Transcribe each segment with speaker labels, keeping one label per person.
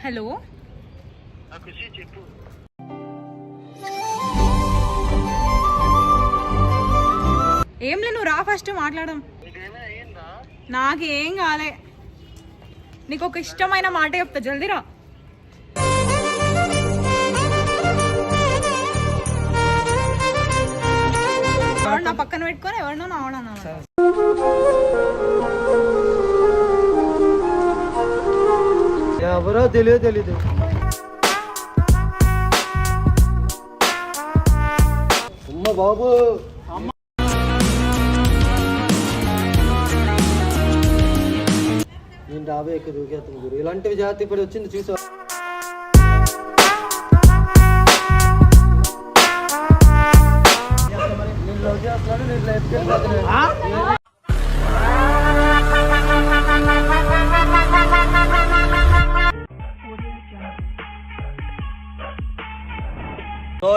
Speaker 1: Hello.
Speaker 2: చెప్పు
Speaker 1: ఏంలే నువ్వు రా ఫస్ట్ మాట్లాడడం నాకేం కాలే. నీకు ఒక ఇష్టమైన మాట చెప్తా జల్దీ రా. ఎవరు నా పక్కన పెట్టుకొని ఎవరినో నావడన్నా
Speaker 3: ఎవరో తెలియదు తెలీదు. అమ్మ బాబు. నేను రాబోయే ఎక్కువ దూకేస్తాను గురు? ఇలాంటివి జాతి ఇప్పుడు వచ్చింది చూసావా?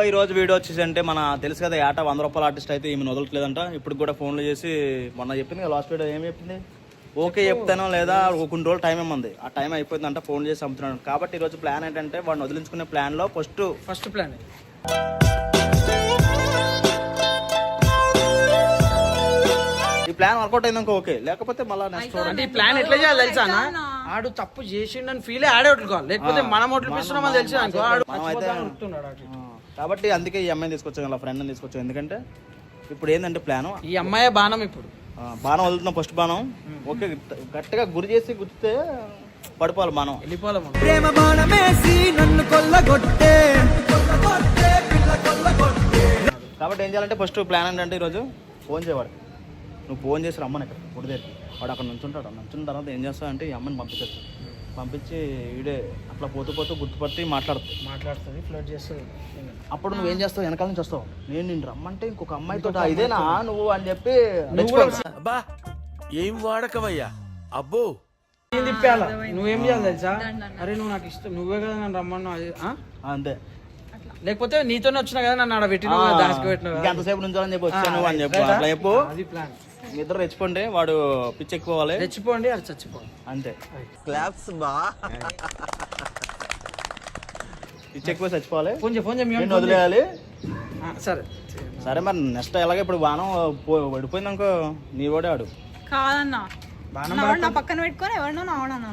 Speaker 4: సో ఈ రోజు వీడియో వచ్చేసి అంటే మన తెలుసు కదా ఆట వంద రూపాయల ఆర్టిస్ట్ అయితే ఈమె వదలట్లేదంట. ఇప్పుడు కూడా ఫోన్లు చేసి మొన్న చెప్పింది కదా లాస్ట్ వీడియో ఏం చెప్పింది? ఓకే చెప్తానో లేదా ఒక కొన్ని రోజులు టైం ఏముంది? ఆ టైం అయిపోయిందంట ఫోన్ చేసి అమ్ముతున్నాడు కాబట్టి ఈరోజు ప్లాన్ ఏంటంటే వాడిని వదిలించుకునే ప్లాన్లో ఫస్ట్
Speaker 3: ఫస్ట్ ప్లాన్
Speaker 4: ఈ ప్లాన్ వర్కౌట్ అయిందాక ఓకే లేకపోతే మళ్ళీ నెక్స్ట్
Speaker 3: అంటే ఈ ప్లాన్ ఎట్లా చేయాలి తెలుసా? ఆడు తప్పు చేసిండని ఫీల్ ఆడే వదులుకోవాలి లేకపోతే మనం పిస్తున్నామని తెలిసి అనుకో ఆడు
Speaker 4: మనం అయితే. కాబట్టి అందుకే ఈ అమ్మాయిని తీసుకొచ్చాం వాళ్ళ ఫ్రెండ్ని తీసుకొచ్చాం. ఎందుకంటే ఇప్పుడు ఏంటంటే ప్లాన్
Speaker 3: ఈ అమ్మాయి బాణం ఇప్పుడు.
Speaker 4: బాణం వదులుతున్నాం ఫస్ట్ బాణం. ఓకే గట్టిగా గురి చేసి గుర్తితే పడిపోవాలి బాణం.
Speaker 3: వెళ్ళిపోవాలి మనం.
Speaker 5: ప్రేమ బాణమేసి నన్ను కొల్లగొట్టే.
Speaker 4: కాబట్టి ఏం చేయాలంటే ఫస్ట్ ప్లాన్ ఏంటంటే ఈరోజు ఫోన్ చేయవాడు. నువ్వు ఫోన్ చేసి రమ్మని ఇక్కడ గుడి వాడు అక్కడ నుంచుంటాడు. నుంచున్న తర్వాత ఏం చేస్తావంటే ఈ అమ్మని పంపించచ్చు పంపించి ఈడే అట్లా పోతూ పోతూ గుర్తుపట్టి మాట్లాడుతుంది.
Speaker 3: మాట్లాడుతుంది ఫ్లడ్ చేస్తుంది.
Speaker 4: అప్పుడు నువ్వేం చేస్తావు? వెనకాల నుంచి వస్తావు. నేను నేను రమ్మంటే ఇంకొక అమ్మాయితో ఇదేనా? నువ్వు అని చెప్పి
Speaker 5: అబ్బా ఏం వాడకవయ్యా? అబ్బో.
Speaker 3: ఏం తిప్పాలా? నువ్వేం చేయాలి తెలుసా? అరే నువ్వు నాకు ఇష్టం. నువ్వే కదా నన్ను రమ్మన్నావు. అది, ఆ?
Speaker 4: అంతే.
Speaker 3: లేకపోతే నీతోనే వచ్చినా కదా నన్ను ఆడ పెట్టి దానికి.
Speaker 4: ఎంతసేపు నుంచి అని చెప్పి వచ్చాను అని చెప్పు? అట్లా చెప్పు.
Speaker 3: అది ప్లాన్
Speaker 4: ఇద్దరు రెచ్చిపోండి. వాడు పిచ్చి ఎక్కువాలి
Speaker 3: తెచ్చిపోండి అది చచ్చిపోండి.
Speaker 4: అంతే.
Speaker 5: క్లాప్స్ బా.
Speaker 4: పిచ్చి ఎక్కువ చచ్చిపోవాలి.
Speaker 3: ఫోన్ చేయి ఫోన్ చేయి మీ
Speaker 4: నేను
Speaker 3: వాడికి ఫోన్ చేయి.
Speaker 4: వదిలేయాలి
Speaker 3: ఆ, సరే.
Speaker 4: సరే మరి నెక్స్ట్ ఎలాగ ఇప్పుడు బాణం పో- పడిపోయింది అనుకో నీ వాడే ఆడు.
Speaker 1: కాదన్నా.
Speaker 3: బాణం
Speaker 1: నావాడు నా పక్కన పెట్టుకొని ఎవరినో నావడన్నా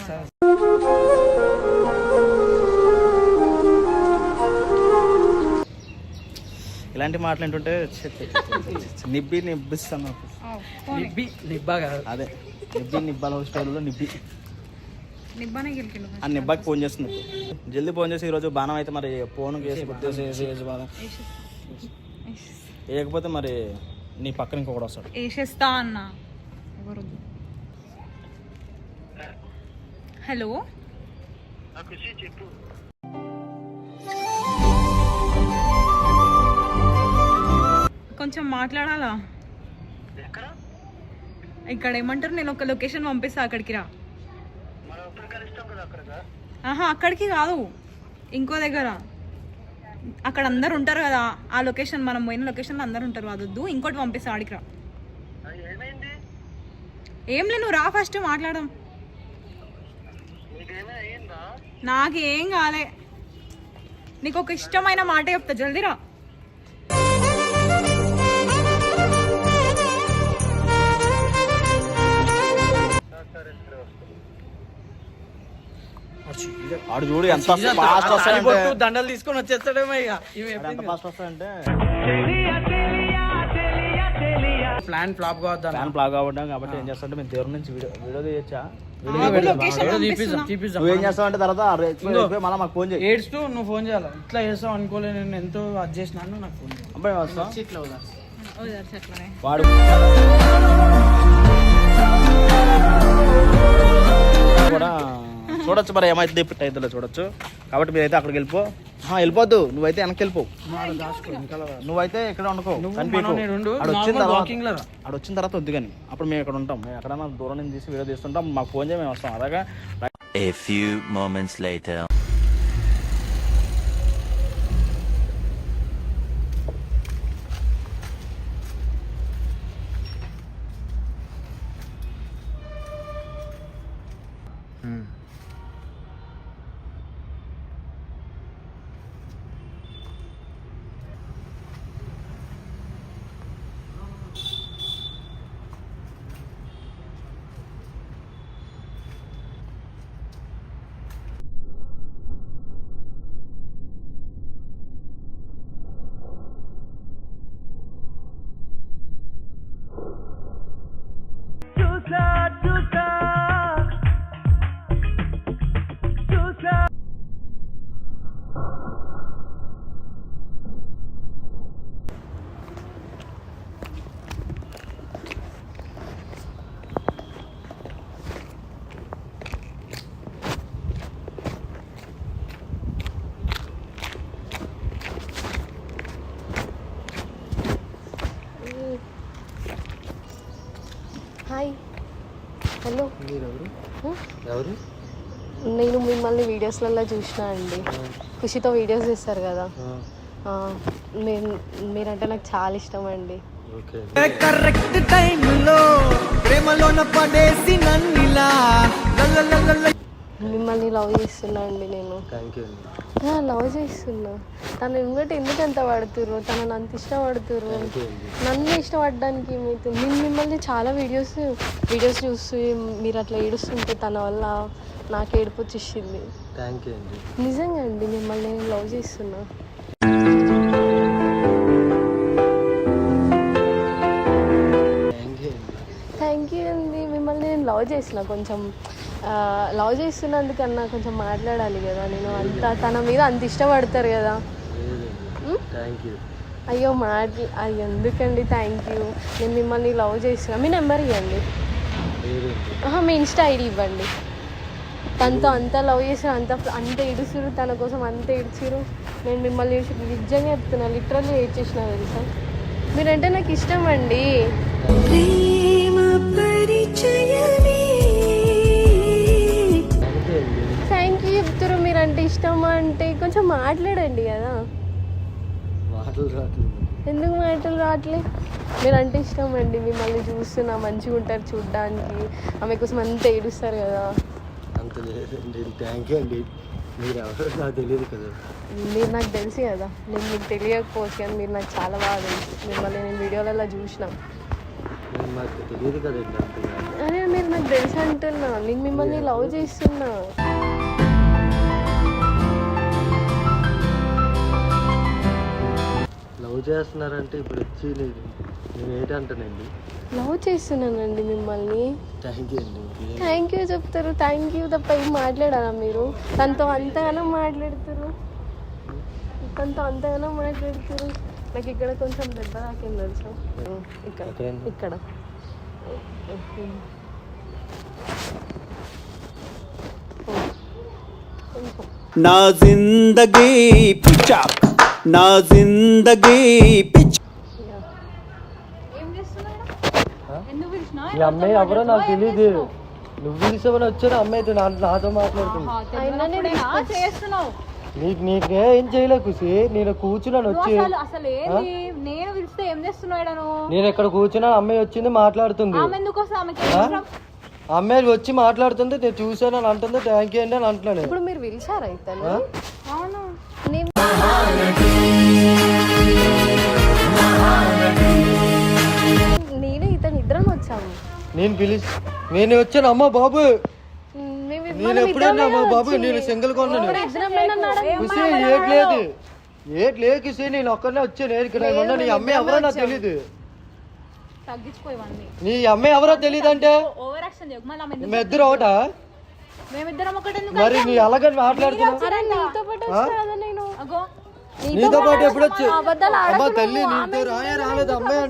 Speaker 4: ఇలాంటి మాటలు ఏంటంటే నిబ్బి నిబ్బిస్తాను
Speaker 3: నిబ్బి నిబ్బా కాదు.
Speaker 4: అదే నిబ్బి నిబ్బాల స్టైల్లో నిబ్బి. ఆ నిబ్బాకి ఫోన్ చేస్తుంది జల్దీ ఫోన్ చేసి ఈరోజు బాణం అయితే మరి ఫోన్ వేసి బాణం. వేయకపోతే మరి నీ పక్కన ఇంకొకటి వస్తాడు.
Speaker 1: వేసేస్తా అన్న. హలో?
Speaker 2: చెప్పు
Speaker 1: కొంచెం మాట్లాడాలా?
Speaker 2: ఎక్కడ?
Speaker 1: ఇక్కడ ఏమంటారు? నేను ఒక లొకేషన్ పంపిస్తా అక్కడికి రా
Speaker 2: మనం ఎప్పుడు కలుస్తాం కదా అక్కడ
Speaker 1: ఆహా అక్కడికి కాదు. ఇంకో దగ్గర. అక్కడ అందరు ఉంటారు కదా ఆ లొకేషన్ మనం పోయిన లొకేషన్లో అందరు ఉంటారు అదొద్దు ఇంకోటి పంపిస్తా ఆడికి రా. ఏం లే నువ్వు రా ఫస్ట్ మాట్లాడడం నాకేం కాలే. నీకు ఒక ఇష్టమైన మాట చెప్తా జల్దీ రా.
Speaker 2: సరే.
Speaker 4: ఆడు చూడు ఎంత ఫాస్ట్ వస్తాడంటే.
Speaker 3: బొట్టు, దండలు తీసుకొని వచ్చేస్తాడేమో ఇక. ఇవి
Speaker 4: ఎంత ఫాస్ట్ వస్తాడంటే.
Speaker 3: ప్లాన్ ఫ్లాప్ కావద్దా
Speaker 4: ఫ్యాన్ ప్లాగ్ అవ్వడం కాబట్టి ఏం చేస్తాడంటే మేము దేవుడి నుంచి వీడియో వీడియో తీయచ్చా? నువ్వేం చేస్తావు అంటే తర్వాత మళ్ళీ మాకు ఫోన్ చేయి.
Speaker 3: ఏడ్స్తూ నువ్వు ఫోన్ చేయాలి. ఇట్లా చేస్తావు అనుకోలే నేను ఎంతో అది చేసినాను నాకు ఫోన్ చేయాలి
Speaker 4: అబ్బాయి వస్తాం.
Speaker 3: ఇట్లా వదిలేస్తా.
Speaker 1: అట్లనే
Speaker 4: వాడు చూడొచ్చు మరి ఏమైతే ఇప్పుడు అయితే చూడొచ్చు. కాబట్టి మీరైతే అక్కడికి వెళ్ళిపో. ఆ, వెళ్ళిపోద్దు. నువ్వైతే వెనక్కి వెళ్ళిపో.
Speaker 3: నువ్వు దాచుకో, వెనకాల రా.
Speaker 4: నువ్వు ఇక్కడ ఉండకో వచ్చిన తర్వాత. ఆడు వచ్చిన తర్వాత వద్దు కానీ అప్పుడు మేము ఇక్కడ ఉంటాం. మేము ఎక్కడైనా దూరం నుంచి తీసి వీడియో తీస్తుంటాం. మాకు ఫోన్ చేయి మేము వస్తాం. అలాగా?
Speaker 6: A few moments later.
Speaker 7: Hello.
Speaker 8: మీరెవరు? ఎవరు?
Speaker 7: నేను మిమ్మల్ని వీడియోస్లలో చూసిన అండి. ఖుషితో వీడియోస్ చేస్తారు కదా. ఆ, నేను మీరంటే నాకు చాలా ఇష్టం అండి.
Speaker 8: ఓకే.
Speaker 5: కరెక్ట్ టైంలో ప్రేమలోన పడేసి నన్నిలా.
Speaker 7: మిమ్మల్ని లవ్ చేస్తున్నా అండి నేను.
Speaker 8: థ్యాంక్ యూ అండి.
Speaker 7: లవ్ చేస్తున్నా. తను ఎందుకంటే ఎందుకు అంత పడుతుర్రు తనని అంత ఇష్టపడుతుర్రు? నన్ను ఇష్టపడడానికి ఏమైతుంది నేను మిమ్మల్ని చాలా వీడియోస్ వీడియోస్ చూసి మీరు అట్లా ఏడుస్తుంటే తన వల్ల నాకు ఏడుపు వచ్చేసింది.
Speaker 8: థ్యాంక్ యూ అండి.
Speaker 7: నిజంగా అండి మిమ్మల్ని నేను లవ్ చేస్తున్నా.
Speaker 8: థ్యాంక్ యూ అండి.
Speaker 7: మిమ్మల్ని నేను లవ్ చేసిన కొంచెం. లవ్ చేస్తున్నందుకన్నా కొంచెం మాట్లాడాలి కదా. నేను అంత తన మీద అంత ఇష్టపడతారు కదా.
Speaker 8: లేదండి. థ్యాంక్ యూ
Speaker 7: అయ్యో మాట్లా అయ్యో ఎందుకండి? థ్యాంక్ యూ నేను మిమ్మల్ని లవ్ చేసిన. మీ నెంబర్ ఇవ్వండి. మీ ఇన్స్టా ఐడి ఇవ్వండి. తనతో అంత లవ్ చేసిన అంత అంత ఏడుస్తురు తన కోసం అంత ఏడ్చిరు నేను మిమ్మల్ని చూసి నిజంగా చెప్తున్నా. లిటరల్లీ ఏడ్చేసిన తెలుసా? మీరంటే నాకు ఇష్టం అండి.
Speaker 8: థ్యాంక్
Speaker 7: మీరంటే ఇష్టమా అంటే కొంచెం మాట్లాడండి కదా.
Speaker 8: మాటలు రావట్లేదు
Speaker 7: ఎందుకు మాటలు రావట్లే మీరంటే ఇష్టం అండి మిమ్మల్ని చూస్తున్నా మంచిగా ఉంటారు చూడ్డానికి. ఆమె కోసం అంత ఏడుస్తారు కదా.
Speaker 8: అంత లేదండి థ్యాంక్ యూ అండి. మీరు ఎవరో నాకు తెలియదు కదా.
Speaker 7: మీరు నాకు తెలుసు కదా. నేను మీకు తెలియకపోవచ్చు కానీ మీరు నాకు చాలా బాగా తెలుసు. మిమ్మల్ని నేను వీడియోలలో చూసిన.
Speaker 8: తెలియదు కదండి
Speaker 7: అరే మీరు నాకు తెలుసు అంటున్నా. నేను మిమ్మల్ని లవ్ చేస్తున్నా.
Speaker 8: లవ్ చేస్తున్నారంటే ఇప్పుడు వచ్చి నేను నేను ఏంటంటానండి?
Speaker 7: లవ్ చేస్తున్నానండి మిమ్మల్ని.
Speaker 8: థ్యాంక్ యూ అండి.
Speaker 7: థ్యాంక్ యూ చెప్తారు. థ్యాంక్ యూ తప్ప ఏం మాట్లాడారా మీరు? తనతో అంతగానో మాట్లాడుతారు. తనతో అంతగానో మాట్లాడుతారు. నాకు ఇక్కడ కొంచెం దెబ్బ తాకింది తెలుసా? ఇక్కడ? ఇక్కడ.
Speaker 5: నా జిందగీ పిచ్చాక్ నా జిందగీ పిచ్
Speaker 1: ఏం చేస్తున్నాడు ఎందుకు పిలిచినా
Speaker 8: ఈ అమ్మాయి ఎవరో నాకు తెలియదు నువ్వు పిలిచామని వచ్చాను అమ్మాయి నా నాతో
Speaker 1: చేస్తున్నావు?
Speaker 8: నీకు నీకు ఏం చేయలే ఖుషి నేను కూర్చున్నాను వచ్చి.
Speaker 1: నేను పిలిస్తే ఏం చేస్తున్నాడు నువ్వు
Speaker 8: నేను ఇక్కడ కూర్చున్నాను అమ్మాయి వచ్చింది మాట్లాడుతుంది? అమ్మాయి వచ్చి మాట్లాడుతుంది నేను చూసాను అని అంటుంది థ్యాంక్ యూ అండి అని అంటున్నాను
Speaker 7: ఇప్పుడు మీరు పిలిచారా నేను నేనే ఇతను ఇద్దరం వచ్చాము.
Speaker 8: నేను పిలిచి నేను వచ్చాను. అమ్మ బాబు. నేను
Speaker 7: మనం
Speaker 8: ఎప్పుడైనా అమ్మ బాబు. నేను సింగిల్గా ఉన్నాను.
Speaker 7: ఇప్పుడు ఇద్దరమే నన్ను
Speaker 8: ఖుషి ఏట్ లేదు. ఏట్ లేదు ఖుషి నేను ఒక్కనే వచ్చాను. ఇక్కడ ఉన్నా నీ అమ్మాయి ఎవరో నాకు
Speaker 1: ఇవన్నీ.
Speaker 8: నీ అమ్మాయి ఎవరో తెలియదు అంటే మేమిద్దరు ఒకటా? మరి నీ అలాగని మాట్లాడుతున్నావు?
Speaker 7: అరే నీతో పాటు
Speaker 8: ఎప్పుడు వచ్చి
Speaker 7: ఆడకు
Speaker 8: తల్లి. నీతో రాయే రాలేదు అమ్మాయి?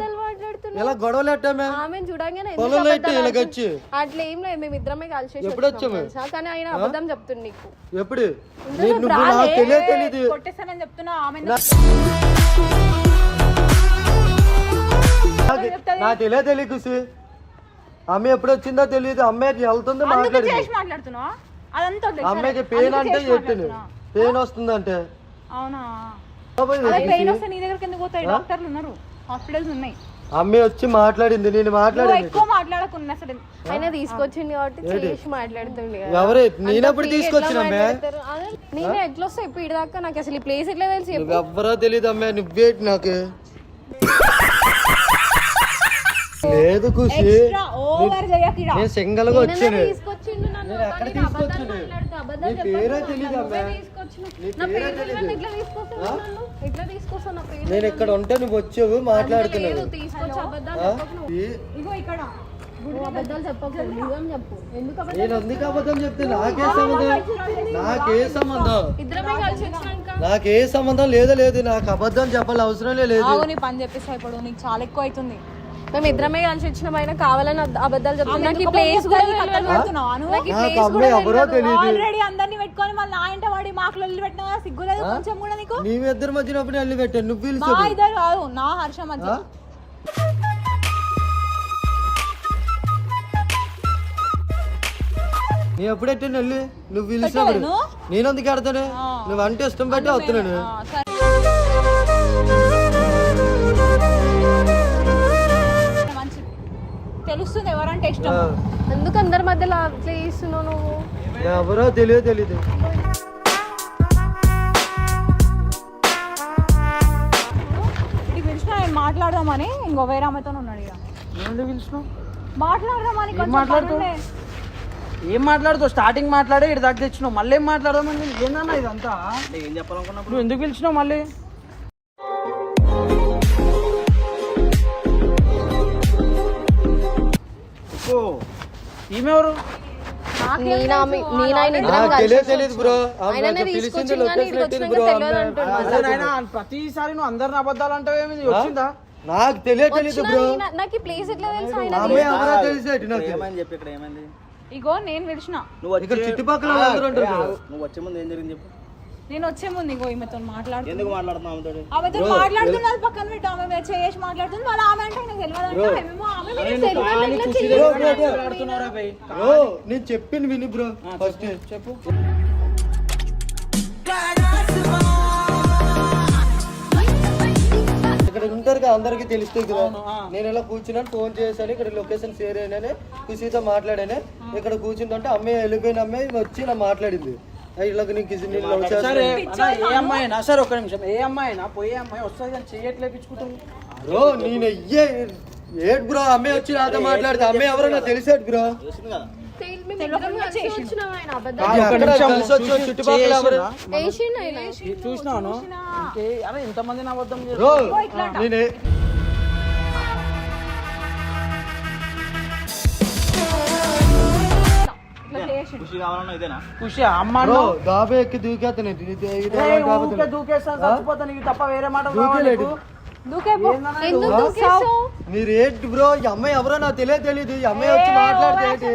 Speaker 8: ఇలా గొడవలు ఎట్టామే
Speaker 7: చూడంగానే
Speaker 8: పొలంలో ఎట్టి ఇలాగొచ్చి?
Speaker 7: అట్లా ఏం లేదు మేము ఇద్దరమే కలిసి
Speaker 8: ఎప్పుడు వచ్చాము?
Speaker 7: కానీ ఆయన అబద్ధం చెప్తుంది నీకు.
Speaker 8: ఎప్పుడు? నువ్వు నాకు తెలియదు తెలీదు.
Speaker 1: కొట్టేస్తానని చెప్తున్నా ఆమె
Speaker 8: తెలియదు తెలియదు అమ్మాయి ఎప్పుడు వచ్చిందో తెలియదు అమ్మాయికి వెళ్తుంది
Speaker 1: అదంతా సరే.
Speaker 8: అమ్మాయికి పెయిన్ అంటే
Speaker 1: మాట్లాడుతున్నా.
Speaker 8: పెయిన్ వస్తుందంటే.
Speaker 1: అవునా. పెయిన్ వస్తే నీ దగ్గరికి ఎందుకు పోతాయి డాక్టర్లు ఉన్నారు. హాస్పిటల్స్ ఉన్నాయి.
Speaker 8: అమ్మాయి వచ్చి మాట్లాడింది నేను
Speaker 1: నువ్వు
Speaker 8: మాట్లాడింది
Speaker 1: ఎక్కువ మాట్లాడకున్నా అసలు.
Speaker 7: ఆయన తీసుకొచ్చింది కాబట్టి చేసి మాట్లాడుతుండే.
Speaker 8: ఎవరు?
Speaker 7: అదే, నేనే ఎట్లా వస్తా ఇప్పుడు ఇటు దాకా నాకు అసలు ఈ ప్లేస్ ఎట్లా తెలిసి చెప్పు.
Speaker 8: నువ్వెవ్వరో తెలియదు అమ్మాయి నువ్వేటి నాకు? లేదు ఖుషి. నేను సింగల్గా వచ్చాను.
Speaker 7: అబద్ధాలు
Speaker 8: నేను ఇక్కడ ఉంటే నువ్వు వచ్చావు మాట్లాడుతున్నావు.
Speaker 1: ఇగో ఇక్కడ.
Speaker 8: నేను అబద్ధం చెప్తే నాకే సంబంధం నాకే సంబంధం. నాకే సంబంధం లేదు లేదు. నాకు అబద్ధం చెప్పాలి అవసరం లేదు.
Speaker 1: నీ పని చెప్పేసి ఇప్పుడు నీకు చాలా ఎక్కువ అవుతుంది
Speaker 7: మేము ఇద్దరమే కలిసి కావాలని అబ్- అబద్ధాలు చెప్తున్నా. నాకు ఈ
Speaker 1: ఎందుకు
Speaker 7: ప్లేస్ కూడా
Speaker 8: ఎవరో
Speaker 1: ఆల్రెడీ అందరిని పెట్టుకొని మళ్ళీ నా ఇంట వాడి మాకులు పెట్టినా సిగ్గులేదు కొంచెం కూడా నీకు?
Speaker 8: నీ ఇద్దరు మధ్యనప్పుడు వెళ్ళి పెట్టాను? నువ్వు
Speaker 1: మా
Speaker 8: పిలిచావు
Speaker 1: ఇద్దరు కాదు నా హర్ష మధ్య.
Speaker 8: నేను ఎప్పుడు ఎట్టాను వెళ్ళి నువ్వు పిలిచినప్పుడు? నేను అందుకు ఆడతాను నువ్వు అంటే ఇష్టం బట్టి వస్తున్నాను.
Speaker 7: ఎందుకు అందరి మధ్యలో అట్లా చేస్తున్నావు నువ్వు?
Speaker 8: ఎవరో తెలియదు తెలీదు.
Speaker 1: ఇది పిలిచిన నేను మాట్లాడదామని ఇంకో వేరే ఆమెతో ఉన్నాడు ఇక.
Speaker 3: ఏమండి పిలిచినావు?
Speaker 1: మాట్లాడదామని కొంచెం
Speaker 3: మాట్లాడుతావు?
Speaker 1: పనుండే.
Speaker 3: ఏం మాట్లాడుతావు? స్టార్టింగ్ మాట్లాడే ఇటు దాకా తెచ్చినావు. మళ్ళీ ఏం మాట్లాడదామని? ఏందన్నా ఇదంతా?
Speaker 4: ఏం చెప్పాలనుకున్నప్పుడు?
Speaker 3: నువ్వు ఎందుకు పిలిచినావు మళ్ళీ? ఈమెవరు
Speaker 8: తెలియదు బ్రో. పిలిచింది లొకేషన్ పెట్టింది బ్రో?
Speaker 3: ప్రతిసారి నువ్వు అందరిని అబద్ధాలు అంటావు ఏమి? వచ్చిందా?
Speaker 8: నాకు బ్రో.
Speaker 7: నాకు ఈ ప్లేస్ ఎట్లా తెలుసు? ఆయన
Speaker 8: ఆమె ఎవరో తెలిసేటి నాకు.
Speaker 4: ఏమైంది చెప్పి ఇక్కడ ఏమైంది?
Speaker 1: ఇగో నేను పిలిచిన
Speaker 4: నువ్వు
Speaker 8: ఇక్కడ
Speaker 4: వచ్చి
Speaker 8: చుట్టుపక్కల వాళ్ళందరూ ఉంటారు బ్రో.
Speaker 4: నువ్వు వచ్చే ముందు ఏం జరిగింది చెప్పు.
Speaker 1: నేను వచ్చే ముందు ఇగో ఈమెతో మాట్లాడుతున్నా.
Speaker 4: ఎందుకు మాట్లాడుతున్నావు ఆమెతోటి
Speaker 1: ఆమెతో మాట్లాడుతున్నది పక్కన పెట్టి. ఆమె మీద చేసి మాట్లాడుతుంది వాళ్ళ ఆమె అంటే నాకు తెలియదు అంటే ఆమె మీద
Speaker 8: నేను చెప్పింది విని బ్రో. ఫస్ట్.
Speaker 3: చెప్పు.
Speaker 8: ఇక్కడ ఉంటారు కదా అందరికి తెలుస్తుంది కదా. నేను ఇలా కూర్చున్నాను ఫోన్ చేశాను ఇక్కడ లొకేషన్ షేర్ అయినానే ఖుషితో మాట్లాడానే. ఇక్కడ కూర్చుందంటే అమ్మాయి వెళ్ళిపోయిన అమ్మాయి వచ్చి ఇలా మాట్లాడింది. ఇలా నీకు
Speaker 3: సరే అన్న, ఏ అమ్మాయి అయినా సరే ఒక నిమిషం ఏ అమ్మాయి అయినా పోయే అమ్మాయి వస్తుంది కానీ చెయ్యట్లే పిచ్చుకుంటావు
Speaker 8: బ్రో నేను అయ్యే ఏట్ బ్రో అమ్మాయి వచ్చి నాతో మాట్లాడితే అమ్మాయి ఎవరో నాకు తెలిసాడు బ్రో
Speaker 4: తెలిసింది కదా
Speaker 7: మేము ఇద్దరం కలిసి వచ్చినాం ఆయన అబద్ధాలు
Speaker 8: ఇది ఎక్కడ కలిసి వచ్చి చుట్టుపక్కల ఎవరు
Speaker 7: వేసిండు ఆయన
Speaker 3: చూసినాను ఇంకే అరే ఇంతమంది అబద్ధం చేస్తారు
Speaker 8: బ్రో నేనే
Speaker 4: ఖుషి
Speaker 3: అమ్మ
Speaker 8: దాబే ఎక్కి దూకేస్తాను
Speaker 3: చచ్చిపోతాను ఇవి తప్ప వేరే మాట
Speaker 8: మీరు ఏంటి బ్రో? ఈ అమ్మాయి ఎవరో నాకు తెలియదు తెలియదు ఈ అమ్మాయి వచ్చి మాట్లాడితే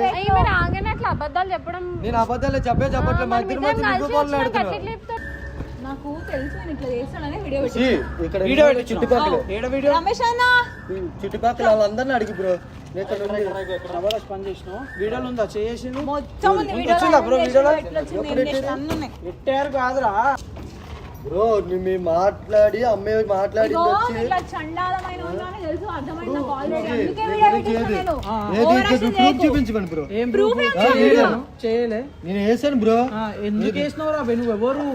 Speaker 8: నేను అబద్ధాలు చెప్పే చెప్పట్లేదు. మా ఇద్దరి మధ్య
Speaker 1: నాకు తెలుసు నేను ఇట్లా చేస్తానని వీడియో పెట్టి
Speaker 8: ఇక్కడ
Speaker 3: వీడియో పెట్టి
Speaker 8: చుట్టుపక్కల.
Speaker 3: ఏడ వీడియో?
Speaker 1: రమేష్ అన్న!
Speaker 8: చుట్టుపక్కల వాళ్ళందరినీ అడిగి బ్రో. నేను ఇక్కడ
Speaker 3: జబర్దస్త్ పని చేసినావు? వీడియోలు ఉందా? చేసింది
Speaker 1: మొత్తం
Speaker 3: వచ్చిందా బ్రో వీడియోలో? కాదురా?
Speaker 8: బ్రో మాట్లాడి ప్రూఫ్
Speaker 1: చేయకు.
Speaker 8: చూపించమని బ్రో. నేను వేసాను బ్రో.
Speaker 3: ఎందుకు వేసినావు రా నువ్వు ఎవరు?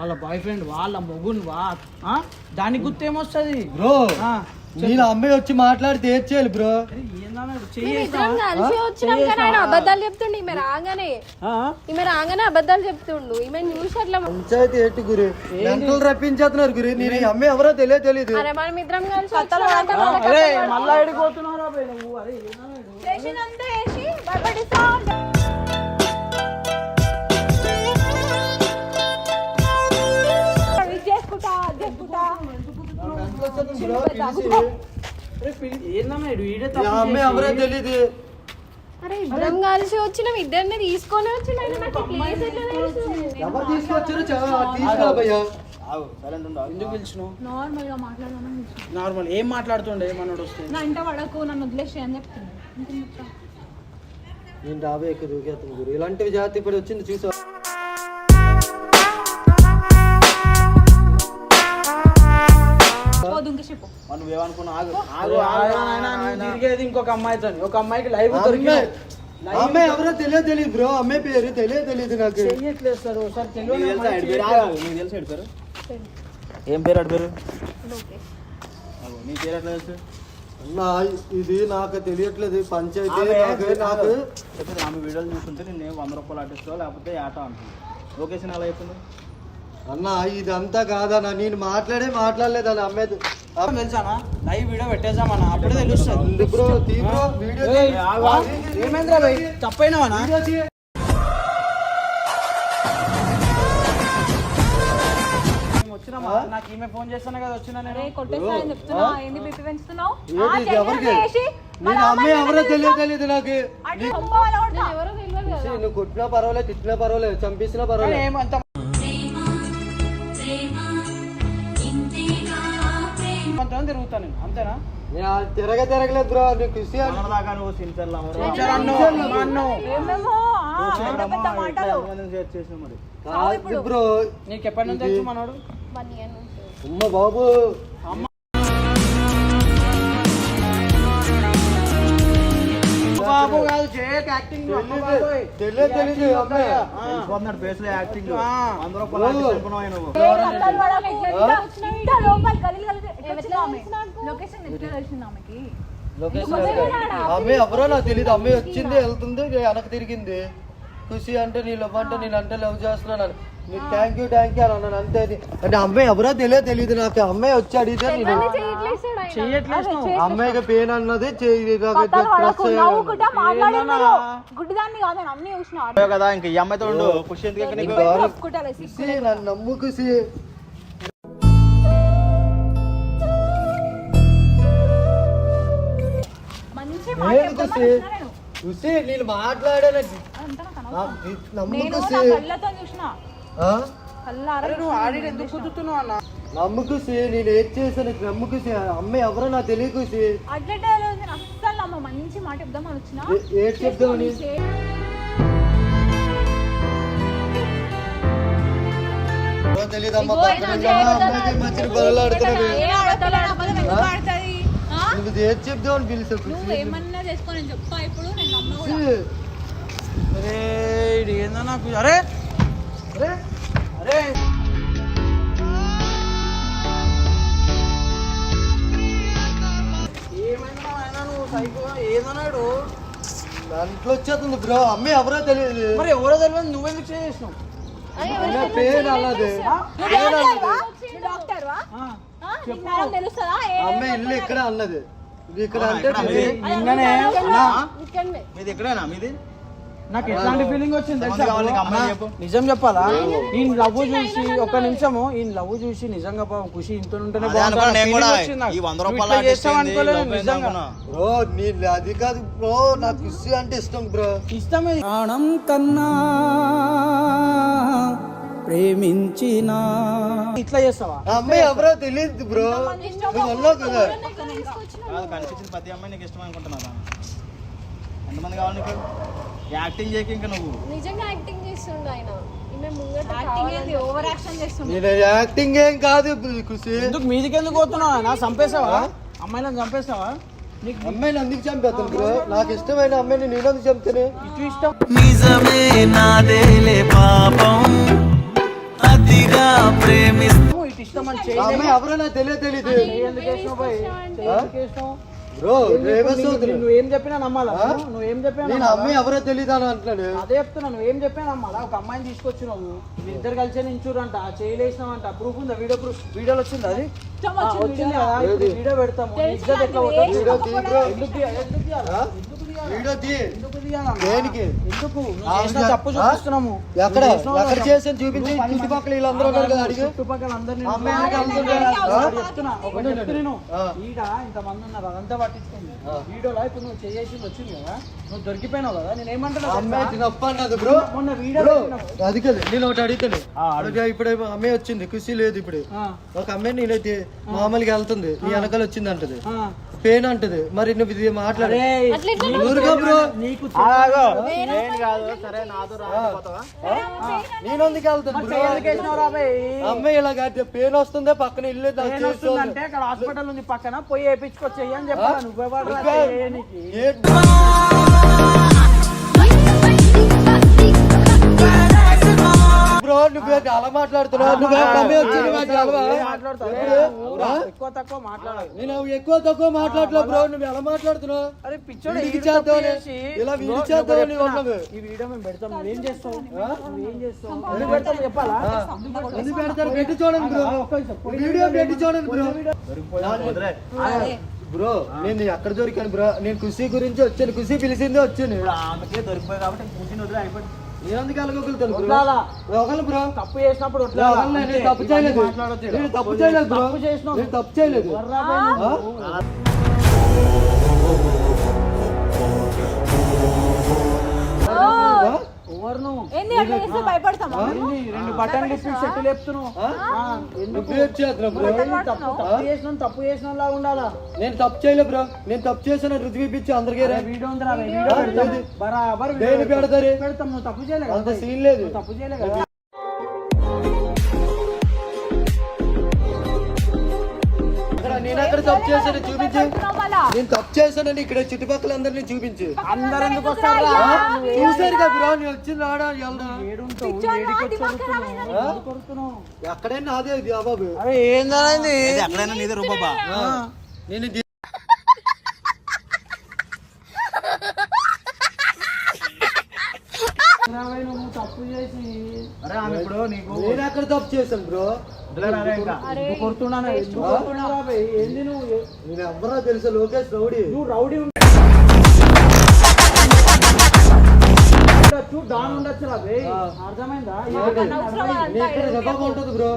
Speaker 3: వాళ్ళ బాయ్ ఫ్రెండ్ వాళ్ళ మొగున్ వా ఆ? దానికి గుర్తు ఏమొస్తుంది?
Speaker 8: బ్రో నేను అమ్మాయి వచ్చి మాట్లాడితే ఏం చేయాలి బ్రో?
Speaker 7: అబద్ధాలు చెప్తుండు ఈమె రాగానే.
Speaker 3: ఆ?
Speaker 7: ఈమె రాగానే అబద్ధాలు చెప్తుండు. ఈమె న్యూస్ అట్లా
Speaker 8: పంచాయతీ ఏంటి గురి? గంటలు రప్పించేస్తున్నారు గురి. నేను ఎవరో తెలియదు తెలియదు
Speaker 7: అరే మనం కలిసి
Speaker 3: మళ్ళా
Speaker 8: అమ్మాయి ఎవరో తెలియదు
Speaker 7: అరే ఇద్దరం కలిసి వచ్చినాం ఇద్దరిని తీసుకొని వచ్చిన.
Speaker 8: ఎవరు తీసుకొచ్చారో.
Speaker 3: ఎందుకు పిలిచినావు? నార్మల్గా ఏం మాట్లాడుతుండే? మనోడు వస్తే?
Speaker 1: నా ఇంట పడకు నన్ను వదిలేసి అని?
Speaker 8: నేను దూకేస్తాను గురు. ఇలాంటివి జాతి ఇప్పుడు వచ్చింది చూసా
Speaker 4: ఆగు.
Speaker 3: ఆగు, ఆగు, నువ్వు తిరిగేది ఇంకొక అమ్మాయితో ఒక అమ్మాయికి లైవ్ దొరికింది.
Speaker 8: అమ్మాయి అమ్మాయి ఎవరో తెలియదు తెలియదు బ్రో. అమ్మాయి పేరు తెలియదు తెలియదు నాకు.
Speaker 3: చెయ్యట్లేదు సార్ ఒకసారి
Speaker 4: నీకు తెలుసా ఆగు, నీకు తెలుసా ఏం పేరు ఆడి పేరు? ఆగు, నీ పేరు ఎట్లా తెలుసు?
Speaker 8: అన్నా ఇది నాకు తెలియట్లేదు. పంచాయతీ
Speaker 4: ఆమె
Speaker 8: నాకు నాకు
Speaker 4: చెప్పేది ఆమె వీడియోలు చూస్తుంటే నేను వంద రూపాయలు ఆర్టిస్టో లేకపోతే ఆట అంటుంది. లొకేషన్ ఎలా చెప్పింది?
Speaker 8: అన్న ఇదంతా కాదన్నా. నేను మాట్లాడే మాట్లాడలేదు అన్న అమ్మాయి
Speaker 3: తెలుసానా లైవ్ వీడియో పెట్టేసామన్నా అప్పుడే తెలుస్తుంది.
Speaker 8: బ్రో తీ బ్రో వీడియో తీ.
Speaker 3: ఏయ్, ఆగు, ఆగు. ఏమైందిరా భయ్? తప్పైనావనా?
Speaker 8: వీడియో తీ.
Speaker 3: వచ్చినామా? నాకు ఈమె ఫోన్ చేస్తానే కదా వచ్చినా నేను.
Speaker 1: చెప్తున్నా ఏంది బిపి పెంచుతున్నావు?
Speaker 8: నేను ఎవరో తెలియదు తెలియదు నాకు.
Speaker 7: ఎవరో తెలియదు
Speaker 8: నువ్వు కొట్టినా పర్వాలేదు తిట్టినా పర్వాలేదు చంపేసినా పర్వాలేదు.
Speaker 3: ఏమంత కొంతమంది తిరుగుతా నేను అంతేనా?
Speaker 8: తిరగ తిరగలేదు బ్రో అని
Speaker 3: నీకు ఎప్పటి నుంచి తెలుసు మనోడు?
Speaker 8: అమ్మ బాబు.
Speaker 3: బాబు కాదు చేయక యాక్టింగ్.
Speaker 8: తెలియదు తెలీదు అమ్మాయి
Speaker 4: తెలిసిపోతున్నాడు ఫేస్లో యాక్టింగ్.
Speaker 3: ఆ.
Speaker 1: లొకేషన్ ఎట్లా తెలిసింది ఆమెకి?
Speaker 8: అమ్మాయి ఎవరో నాకు తెలియదు అమ్మాయి వచ్చింది వెళ్తుంది వెనక తిరిగింది. ఖుషి అంటే నీ లవ్ అంటే నేను అంటే లవ్ చేస్తున్నాను. నీకు థ్యాంక్ యూ థ్యాంక్ యూ అని అన్నాను. అంతే అది. అంటే అమ్మాయి ఎవరో తెలియదు తెలియదు నాకు. అమ్మాయి వచ్చి అడిగితే నేను అమ్మాయికి పెయిన్ అన్నది
Speaker 1: కాదు
Speaker 4: ఇంక ఈ అమ్మాయితో ఉండు. ఖుషి.
Speaker 3: కుదురుతున్నావు అన్న
Speaker 8: నమ్ము ఖుషి నేను ఏం చేశాను? నమ్ము ఖుషి అమ్మాయి ఎవరో నాకు
Speaker 1: నేను అస్సలు నమ్మ మంచి మాట చెప్దామని వచ్చిన?
Speaker 8: ఏ- ఏం చెప్దామని? అమ్మాయికి మంచి బదులు ఆడుతున్నారు నువ్వు ఏం చెప్దామని పిలిచావు
Speaker 1: నువ్వు ఏమన్నా చేసుకో నేను చెప్తా ఇప్పుడు నేను నమ్మ కూడా.
Speaker 3: అరే ఇది ఏందో నాకు అరే అరే అరే. ఏమైనా ఆయన నువ్వు సైకో ఏదన్నాడు
Speaker 8: దాంట్లో వచ్చేస్తుంది బ్రో అమ్మాయి ఎవరో తెలియదు.
Speaker 3: మరి ఎవరో తెలియదు నువ్వెందుకు చేసినావు?
Speaker 8: పేరు అన్నది పేరు
Speaker 1: తెలుస్తుందా?
Speaker 8: అమ్మాయి ఇల్లు ఇక్కడ అన్నది ఇక్కడ అంటే
Speaker 4: ఇక్కడ
Speaker 8: ఇది-
Speaker 3: నిన్ననే
Speaker 7: ఇక్కడనే.
Speaker 4: మీది ఎక్కడేనా మీది?
Speaker 3: నాకు ఎట్లాంటి ఫీలింగ్ వచ్చింది. నిజం చెప్పాలా? ఈ లవ్ చూసి ఒక నిమిషము ఈ లవ్ చూసి నిజంగా పాపం ఖుషి ఇంత ఉంటేనే.
Speaker 8: బ్రో నీ అది కాదు బ్రో నాకు ఖుషి అంటే ఇష్టం బ్రో.
Speaker 3: ఇష్టమే.
Speaker 5: ప్రాణం కన్నా ప్రేమించిన.
Speaker 3: ఇట్లా చేస్తావా?
Speaker 8: అమ్మాయి ఎవరో తెలియదు బ్రో. నువ్వు కదా.
Speaker 4: కనిపించిన ప్రతి అమ్మాయి నీకు ఇష్టం అనుకుంటున్నా ఎంతమంది కావాలి నీకు? యాక్టింగ్ చేయక ఇంకా నువ్వు.
Speaker 7: నిజంగా యాక్టింగ్ చేస్తుండు ఆయన.
Speaker 1: యాక్టింగ్ ఏంది? ఓవర్ యాక్షన్ చేస్తుంది
Speaker 8: నేను యాక్టింగ్ ఏం కాదు ఖుషి
Speaker 3: ఎందుకు మీదికి ఎందుకు పోతున్నావా నా చంపేసావా అమ్మాయిలను చంపేసావా నీకు
Speaker 8: అమ్మాయిని అందుకు చంపేస్తాను బ్రో? నాకు ఇష్టమైన అమ్మాయిని నేను ఎందుకు చంపుతాను?
Speaker 3: ఇటు ఇష్టం.
Speaker 5: నిజమే నాదేలే పాపం. అతిగా ప్రేమిస్తా
Speaker 3: నువ్వు ఇటు ఇష్టం అని
Speaker 8: ఆ
Speaker 3: చేయలేదు
Speaker 8: అమ్మాయి ఎవరో నాకు తెలియదు
Speaker 3: వేసినావు?
Speaker 8: బ్రో రేవస్ అవుతుంది
Speaker 3: నువ్వు ఏం చెప్పినా నమ్మాలా? నువ్వు? ఏం చెప్పినా
Speaker 8: నేను? అమ్మాయి ఎవరో తెలియదు అని అంటున్నాడు.
Speaker 3: అదే చెప్తున్నా నువ్వు ఏం చెప్పినా నమ్మాలా? ఒక అమ్మాయిని తీసుకొచ్చినావు. మీ ఇద్దరు కలిసి నించురంట చేయలేసినావంట. ప్రూఫ్ ఉందా? Video proof? వీడియోలో వచ్చింది అది? ఆ, వచ్చింది కదా. వీడియో. పెడతాము. ఇజ్జత్ ఎట్లా పోతుంది?
Speaker 8: వీడియో తీ బ్రో
Speaker 3: ఎందుకు
Speaker 8: దేనికి?
Speaker 3: ఎందుకు? తప్పు? చూపిస్తున్నాము.
Speaker 8: ఎక్కడ? ఎక్కడ చూపించి చుట్టుపక్కల వీళ్ళందరూ
Speaker 3: చుట్టుపక్కల అందరినీ నేను.
Speaker 8: ఆ.
Speaker 3: ఈడ ఇంతమంది ఉన్నారు. అదంతా పట్టించుకోండి. వీడియోలో ఇప్పుడు నువ్వు వచ్చింది కదా. నువ్వు దొరికిపోయినావు కదా. నేను ఏమంటున్నా
Speaker 8: అది కాదు నేను ఒకటి అడుగుతాను ఇప్పుడు అమ్మాయి వచ్చింది. ఖుషి లేదు ఇప్పుడు. ఒక అమ్మాయి నేనైతే మామూలుగా వెళ్తుంది. నీ వెనకాల వచ్చింది అంటది.
Speaker 3: ఆ.
Speaker 8: పెయిన్ అంటది. మరి నువ్వు ఇది మాట్లాడే. ఊరుకో బ్రో?
Speaker 3: నీకు
Speaker 4: ఆగో. నేను కాదు. సరే నాతో రాకపోతావా
Speaker 8: నేను ఎందుకు వెళ్తాను బ్రో?
Speaker 3: ఎందుకు వేసినావు రా బే?
Speaker 8: అమ్మాయి ఇలా కాదు. పెయిన్ వస్తుందే పక్కన ఇల్లు.
Speaker 3: వస్తుందంటే అక్కడ హాస్పిటల్ ఉంది పక్కన. పోయి వేయించుకొచ్చేయి అని చెప్పాను. నువ్వే వాడు
Speaker 8: బ్రో నువ్వు అలా మాట్లాడుతున్నావు. నువ్వు?
Speaker 3: ఏం? ఎక్కువ తక్కువ మాట్లాడాలి
Speaker 8: నేను ఎక్కువ తక్కువ మాట్లాడలే బ్రో నువ్వు ఎలా మాట్లాడుతున్నావు?
Speaker 3: అరే పిచ్చోడు
Speaker 8: ఇలా ఉన్నావు.
Speaker 3: ఈ వీడియో మేము పెడతాం. నువ్వేం చేస్తావు? నువ్వేం చేస్తావు? ఎందుకు పెడతావు చెప్పాలా?
Speaker 8: ఎందుకు పెడతారు? పెట్టి చూడండి బ్రో. వీడియో పెట్టి చూడండి బ్రో. బ్రో నేను ఎక్కడ దొరికాను బ్రో? నేను ఖుషి గురించి వచ్చాను. ఖుషి పిలిచింది వచ్చాను.
Speaker 4: ఆమెకే దొరికిపోయి కాబట్టి కూర్చుని వదిలే అయిపోయింది
Speaker 8: నేను ఎందుకు వెళ్ళగలుగుతాను? ఒకళ్ళు బ్రో
Speaker 3: తప్పు చేసినప్పుడు.
Speaker 8: తప్పు చేయలేదు. తప్పు చేయలేదు బ్రో. నేను తప్పు చేయలేదు.
Speaker 1: ఏంది అట్లా చేస్తే భయపడతామా
Speaker 3: ఏంది? రెండు బటన్లు ఇప్పి చెట్టు లేపుతున్నావు. ఎందుకు?
Speaker 8: నువ్వే
Speaker 3: తప్పు తప్పు చేసినాం తప్పు చేసిన లాగా ఉండాలా?
Speaker 8: నేను తప్పు చేయలే బ్రో. నేను తప్పు చేసిన రుజువు ఇప్పించి అందరికీ. రా.
Speaker 3: వీడియో ఉందిరా వీడియో పెడతాం. బరాబర్ వీడియో
Speaker 8: దేని పెడతారు?
Speaker 3: పెడతాం నువ్వు తప్పు చేయలే
Speaker 8: అంత సీన్ లేదు.
Speaker 3: నువ్వు తప్పు చేయలే కదా.
Speaker 8: చేశాను చూపించు. నేను తప్పు చేశానని ఇక్కడ చుట్టుపక్కల అందరినీ చూపించు.
Speaker 3: అందరు ఎందుకు వస్తారా
Speaker 8: చూసారు కదా బ్రో నేను వచ్చింది రాడా? ఎక్కడైనా నాదే ఇది అబాబు
Speaker 3: ఏందనేది
Speaker 4: ఎక్కడైనా నీదే రూపాబా
Speaker 8: నేను
Speaker 3: తప్పు చేసి
Speaker 4: అరే ఆమె ఇప్పుడు నీకు
Speaker 8: నేను ఎక్కడ తప్పు చేశాను బ్రో?
Speaker 3: ఏంది నువ్వు?
Speaker 8: నేను ఎవరో తెలుసా లోకేష్ రౌడీ?
Speaker 3: నువ్వు రౌడీ ఉండ- ఉండొచ్చు అర్థమైందా?
Speaker 8: ఉంటుంది బ్రో?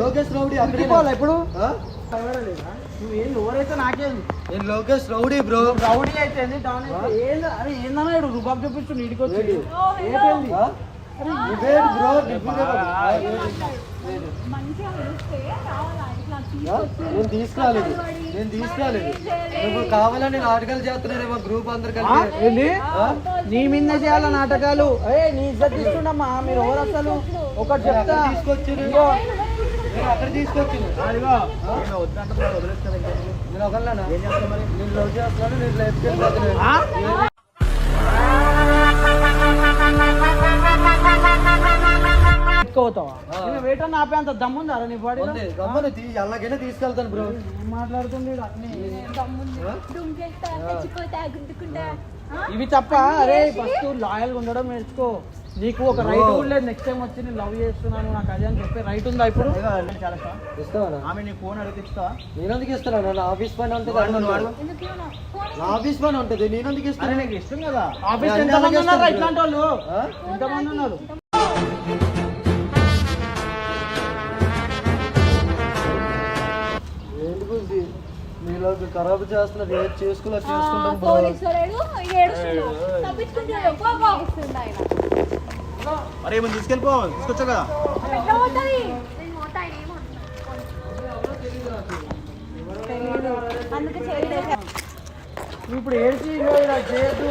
Speaker 8: లోకేష్ రౌడీ
Speaker 3: ఇప్పుడు? నువ్వు ఎవరైతే
Speaker 8: నేను లోకేష్ బ్రో.
Speaker 3: రౌడీ అయితే ఏంది? డాన్ అయితే ఏంది? అరే ఏందన్నా ఇడు రుబాబ్ చూపిస్తు నీటికి వచ్చి
Speaker 8: ఏంటి? నేను తీసుకురాలేదు. నేను తీసుకురాలేదు. నువ్వు కావాలని నాటకాలు చేస్తున్నారేమో గ్రూప్ అందరు
Speaker 3: ఏంది? నీ మీద చేయాల నాటకాలు? ఏ నీ ఇజ్జత్ తీసుకున్నామా? మీరు ఎవరు అసలు? ఒకటి చెప్తా.
Speaker 8: తీసుకొచ్చి
Speaker 3: ఇదిగో,
Speaker 8: నేను అక్కడ తీసుకొచ్చి నేను ఒకళ్ళనా? నేను లవ్ చేస్తున్నాను నేను లైఫ్ చేస్తాను
Speaker 3: ఆ? ఎత్తుకోపోతావా నేను వేటని ఆపే అంత దమ్ముందా నీ
Speaker 8: గమ్మని తీ ఎలాగైనా తీసుకెళ్తాను బ్రో.
Speaker 3: మాట్లాడుతుంది ఇవి తప్ప అరే ఫస్ట్ లాయల్ ఉండడం నేర్చుకో. నీకు ఒక రైట్ కూడా లేదు. నెక్స్ట్ టైం వచ్చి నేను లవ్ చేస్తున్నాను నాకు అదే అని చెప్పి రైట్ ఉందా ఇప్పుడు?
Speaker 4: ఆమె నీ ఫోన్ అడిగితే ఇస్తా
Speaker 8: నేను ఎందుకు ఇస్తాను? నా ఆఫీస్ పని ఉంటుంది నా ఆఫీస్ పని ఉంటుంది. నేను ఎందుకు
Speaker 4: అరే
Speaker 8: ఇస్తాను
Speaker 4: నీకు ఇష్టం కదా.
Speaker 3: ఆఫీస్ ఎంతమంది ఉన్నారు ఇట్లాంటి వాళ్ళు? ఎంతమంది ఉన్నారు?
Speaker 8: ఖరాబ్ చేస్తున్నారు ఏది చేసుకోలే చేసుకుంటాం
Speaker 4: అరే ఏమైనా తీసుకెళ్ళిపో తీసుకొచ్చా కదా?
Speaker 3: ఇప్పుడు ఏడ్చి చేయొద్దు